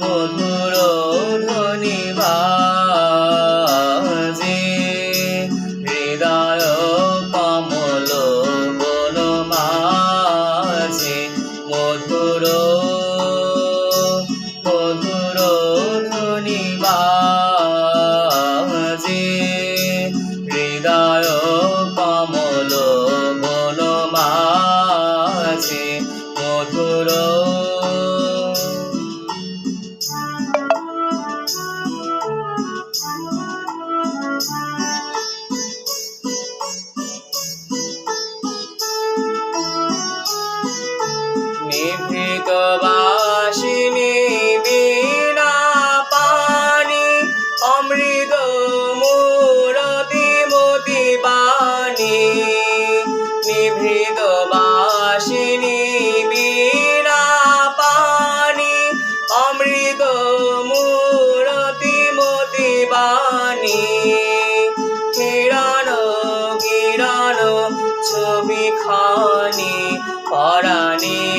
মধুর বাসিনী বীণা পানি, অমৃত মূরতি মতি বাণী। নিভৃত বীণা পানি, অমৃত মূরতি মতি বাণী। কিরণ কিরণ ছবি খানি পরাণের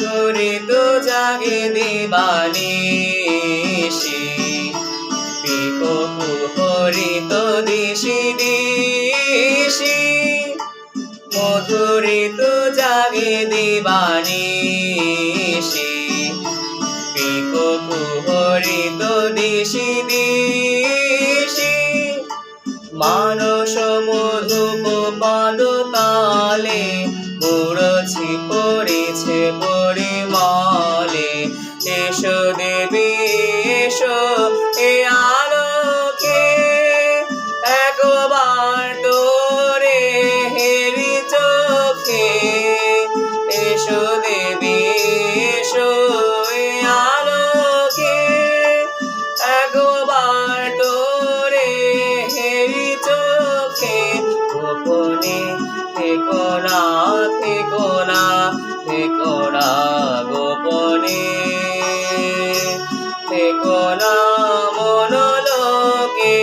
মধুরিত জাগে দিবানিশি কুহরিত দিশি দিশি। মধুরিত জাগে দিবানিশি কুহরিত দিশি দিশি। মানস মধুপ পদ তালে পড়েছে এসো থেকো না মনোলোকে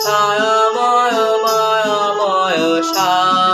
ছায়াময় মায়াময় সাজে